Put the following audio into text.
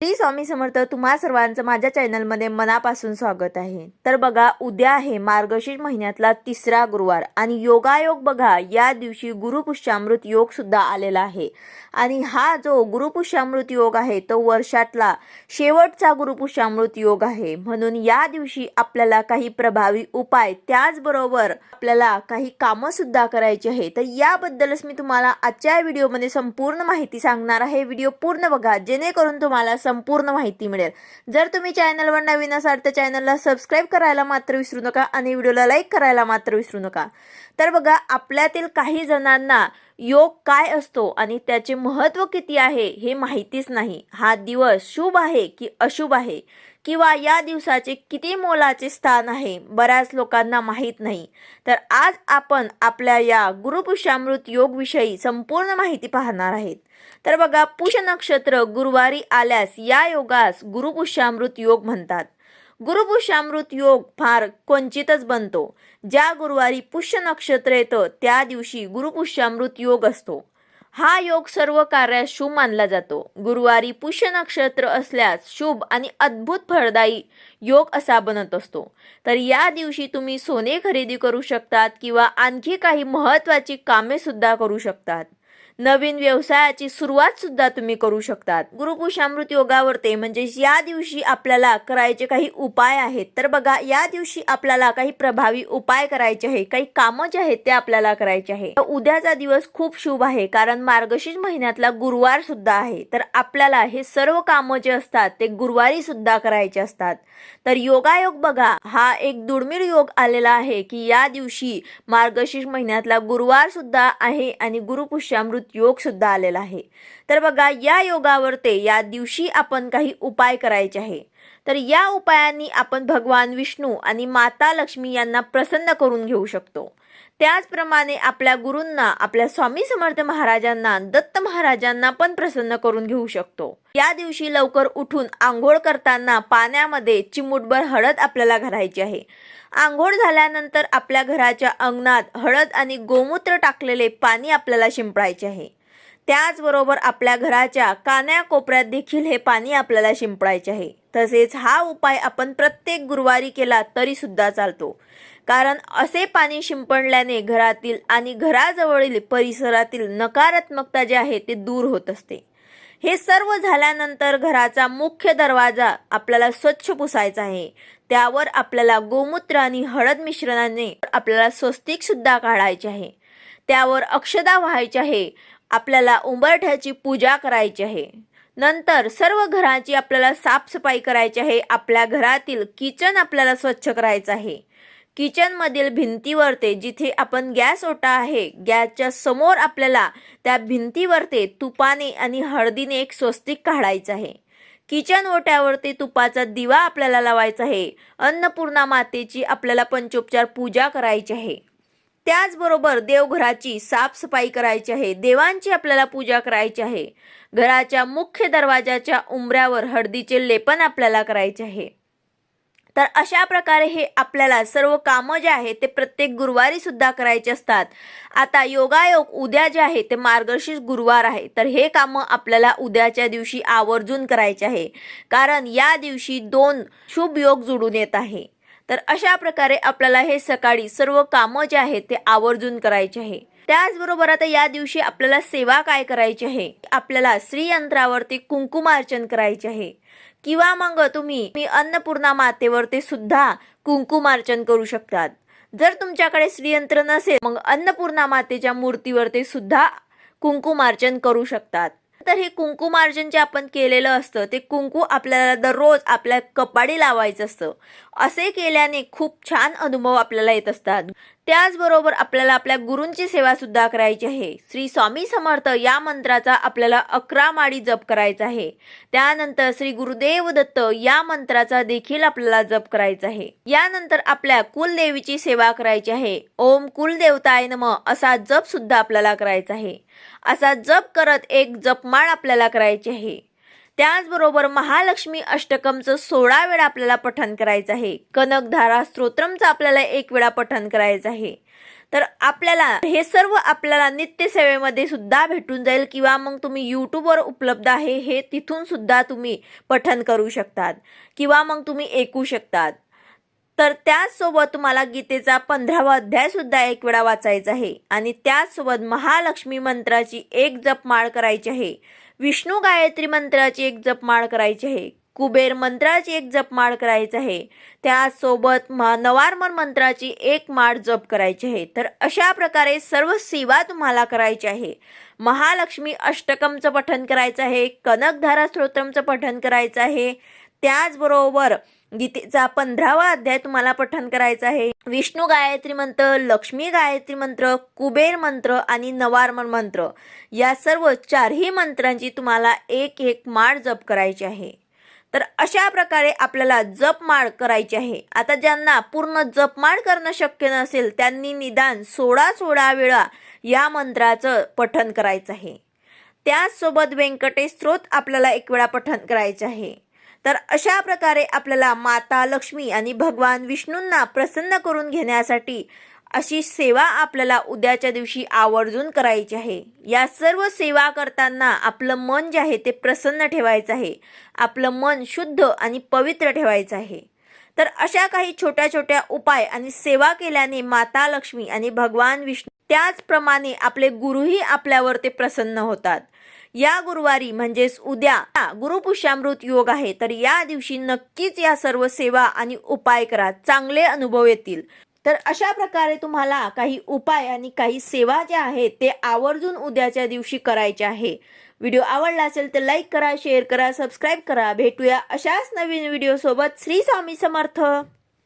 श्री स्वामी समर्थ तुम्हा सर्वांचं माझ्या चॅनलमध्ये मनापासून स्वागत आहे. तर बघा उद्या आहे मार्गशीर्ष महिन्यातला तिसरा गुरुवार आणि योगायोग बघा या दिवशी गुरुपुष्यामृत योग सुद्धा आलेला आहे. आणि हा जो गुरुपुष्यामृत योग आहे तो वर्षातला शेवटचा गुरुपुष्यामृत योग आहे. म्हणून या दिवशी आपल्याला काही प्रभावी उपाय त्याचबरोबर आपल्याला काही कामं सुद्धा करायची आहे तर याबद्दलच मी तुम्हाला आजच्या व्हिडिओमध्ये संपूर्ण माहिती सांगणार आहे. व्हिडिओ पूर्ण बघा जेणेकरून तुम्हाला संपूर्ण माहिती मिळेल. जर तुम्ही चॅनलवर नवीन असाल तर चॅनलला सबस्क्राईब करायला मात्र विसरू नका आणि व्हिडिओला लाईक करायला मात्र विसरू नका. तर बघा आपल्यातील काही जणांना योग काय असतो आणि त्याचे महत्त्व किती आहे हे माहितीच नाही. हा दिवस शुभ आहे की अशुभ आहे? किंवा या दिवसाचे किती मोलाचे स्थान आहे बऱ्याच लोकांना माहीत नाही. तर आज आपण आपल्या या गुरुपुष्यामृत योगविषयी संपूर्ण माहिती पाहणार आहेत. तर बघा पुष नक्षत्र गुरुवारी आल्यास या योगास गुरुपुष्यामृत योग म्हणतात. गुरुपुष्यामृत योग फार क्वचितच बनतो. ज्या गुरुवारी पुष्य नक्षत्र येतं त्या दिवशी गुरुपुष्यामृत योग असतो. हा योग सर्व कार्यास शुभ मानला जातो. गुरुवारी पुष्य नक्षत्र असल्यास शुभ आणि अद्भुत फळदायी योग असा बनत असतो. तर या दिवशी तुम्ही सोने खरेदी करू शकतात किंवा आणखी काही महत्त्वाची कामे सुद्धा करू शकतात. नवीन व्यवसायाची सुरुवात सुद्धा तुम्ही करू शकतात. गुरुपुषामृत योगावरते म्हणजे या दिवशी आपल्याला करायचे काही उपाय आहेत. तर बघा या दिवशी आपल्याला काही प्रभावी उपाय करायचे आहे काही कामं जे आहेत ते आपल्याला करायचे आहे. तर उद्याचा दिवस खूप शुभ आहे कारण मार्गशीर्ष महिन्यातला गुरुवार सुद्धा आहे. तर आपल्याला हे सर्व कामं जे असतात ते गुरुवारी सुद्धा करायचे असतात. तर योगायोग बघा हा एक दुर्मिळ योग आलेला आहे की या दिवशी मार्गशीर्ष महिन्यातला गुरुवार सुद्धा आहे आणि गुरुपुष्यामृत योग सुद्धा आलेला आहे. तर बघा या योगावर ते या दिवशी आपण काही उपाय करायचे आहे. तर या उपायांनी आपण भगवान विष्णू आणि माता लक्ष्मी यांना प्रसन्न करून घेऊ शकतो. त्याचप्रमाणे आपल्या गुरूंना आपल्या स्वामी समर्थ महाराजांना दत्त महाराजांना पण प्रसन्न करून घेऊ शकतो. या दिवशी लवकर उठून आंघोळ करताना पाण्यामध्ये चिमूटभर हळद आपल्याला घालायची आहे. आंघोळ झाल्यानंतर आपल्या घराच्या अंगणात हळद आणि गोमूत्र टाकलेले पाणी आपल्याला शिंपडायचे आहे. त्याचबरोबर आपल्या घराच्या कान्याकोपऱ्यात देखील हे पाणी आपल्याला शिंपडायचे आहे. तसेच हा उपाय आपण प्रत्येक गुरुवारी केला तरी सुद्धा चालतो. कारण असे पाणी शिंपडल्याने घरातील आणि घराजवळील परिसरातील नकारात्मकता जे आहे ते दूर होत असते. हे सर्व झाल्यानंतर घराचा मुख्य दरवाजा आपल्याला स्वच्छ पुसायचा आहे. त्यावर आपल्याला गोमूत्र आणि हळद मिश्रणाने आपल्याला स्वस्तिक सुद्धा काढायचे आहे. त्यावर अक्षदा व्हायची आहे. आपल्याला उंबरठ्याची पूजा करायची आहे. नंतर सर्व घराची आपल्याला साफसफाई करायची आहे. आपल्या घरातील किचन आपल्याला स्वच्छ करायचं आहे. किचनमधील भिंतीवरते जिथे आपण गॅस ओटा आहे गॅसच्या समोर आपल्याला त्या भिंतीवरते तुपाने आणि हळदीने एक स्वस्तिक काढायचं आहे. किचन ओट्यावरती तुपाचा दिवा आपल्याला लावायचा आहे. अन्नपूर्णा मातेची आपल्याला पंचोपचार पूजा करायची आहे. त्याचबरोबर देवघराची साफसफाई करायची आहे देवांची आपल्याला पूजा करायची आहे. घराच्या मुख्य दरवाजाच्या उंबऱ्यावर हळदीचे लेपन आपल्याला करायचे आहे. तर अशा प्रकारे हे आपल्याला सर्व कामं जे आहे ते प्रत्येक गुरुवारी सुद्धा करायचे असतात. आता योगायोग उद्या जे आहे ते मार्गशीर्ष गुरुवार आहे. तर हे कामं आपल्याला उद्याच्या दिवशी आवर्जून करायचे आहे. कारण या दिवशी दोन शुभ योग जुळून येत आहे. तर अशा प्रकारे आपल्याला हे सकाळी सर्व कामं जे आहेत ते आवर्जून करायचे आहे. त्याचबरोबर आता या दिवशी आपल्याला सेवा काय करायची आहे? आपल्याला श्रीयंत्रावरती कुंकुमार्चन करायचे आहे. किंवा मग तुम्ही मी अन्नपूर्णा मातेवरती सुद्धा कुंकुमार्चन करू शकतात. जर तुमच्याकडे श्रीयंत्र नसेल मग अन्नपूर्णा मातेच्या मूर्तीवरती सुद्धा कुंकुमार्चन करू शकतात. तर हे कुंकुमार्जन जे आपण केलेलं असतं ते कुंकू आपल्याला दररोज आपल्या कपाडी लावायचं असतं. असे केल्याने खूप छान अनुभव आपल्याला येत असतात. त्याचबरोबर आपल्याला आपल्या गुरूंची सेवासुद्धा करायची आहे. श्री स्वामी समर्थ या मंत्राचा आपल्याला अकरा माळी जप करायचा आहे. त्यानंतर श्री गुरुदेव दत्त या मंत्राचा देखील आपल्याला जप करायचा आहे. यानंतर आपल्या कुलदेवीची सेवा करायची आहे. ओम कुलदेवताय नम असा जप सुद्धा आपल्याला करायचा आहे. असा जप करत एक जपमाळ आपल्याला करायची आहे. त्याचबरोबर महालक्ष्मी अष्टकमचं सोळा वेळा आपल्याला पठण करायचं आहे. कनकधारा स्तोत्रमचं आपल्याला एक वेळा पठण करायचं आहे. तर आपल्याला हे सर्व आपल्याला नित्यसेवेमध्ये सुद्धा भेटून जाईल किंवा मग तुम्ही यूट्यूबवर उपलब्ध आहे हे तिथून सुद्धा तुम्ही पठन करू शकतात किंवा मग तुम्ही ऐकू शकतात. तर त्याचसोबत तुम्हाला गीतेचा पंधरावा अध्याय सुद्धा एक वेळा वाचायचा आहे आणि त्याचसोबत महालक्ष्मी मंत्राची एक जपमाळ करायची आहे. विष्णू गायत्री मंत्राची एक जपमाळ करायची आहे. कुबेर मंत्राची एक जपमाळ करायची आहे. त्यासोबत म नवारमन मंत्राची एक माळ जप करायची आहे. तर अशा प्रकारे सर्व सेवा तुम्हाला करायची आहे. महालक्ष्मी अष्टकमचं पठन करायचं आहे. कनकधारा स्तोत्रमचं पठन करायचं आहे. त्याचबरोबर गीतेचा पंधरावा अध्याय तुम्हाला पठन करायचा आहे. विष्णू गायत्री मंत्र लक्ष्मी गायत्री मंत्र कुबेर मंत्र आणि नवारमन मंत्र. या सर्व चारही मंत्रांची तुम्हाला एक एक माळ जप करायची आहे. तर अशा प्रकारे आपल्याला जपमाळ करायची आहे. आता ज्यांना पूर्ण जपमाळ करणं शक्य नसेल त्यांनी निदान सोळा सोळा वेळा या मंत्राचं पठन करायचं आहे. त्याचसोबत व्यंकटेश स्त्रोत आपल्याला एक वेळा पठन करायचे आहे. तर अशा प्रकारे आपल्याला माता लक्ष्मी आणि भगवान विष्णूंना प्रसन्न करून घेण्यासाठी अशी सेवा आपल्याला उद्याच्या दिवशी आवर्जून करायची आहे. या सर्व सेवा करताना आपलं मन जे आहे ते प्रसन्न ठेवायचं आहे. आपलं मन शुद्ध आणि पवित्र ठेवायचं आहे. तर अशा काही छोट्या छोट्या उपाय आणि सेवा केल्याने माता लक्ष्मी आणि भगवान विष्णू त्याचप्रमाणे आपले गुरुही आपल्यावर ते प्रसन्न होतात. या गुरुवारी म्हणजेच उद्या गुरुपुष्यामृत योग आहे तर या दिवशी नक्कीच या सर्व सेवा आणि उपाय करा चांगले अनुभव येतील. तर अशा प्रकारे तुम्हाला काही उपाय आणि काही सेवा ज्या आहेत ते आवर्जून उद्याच्या दिवशी करायचे आहे. व्हिडिओ आवडला असेल तर लाईक करा शेअर करा सबस्क्राईब करा. भेटूया अशाच नवीन व्हिडिओसोबत. श्री स्वामी समर्थ.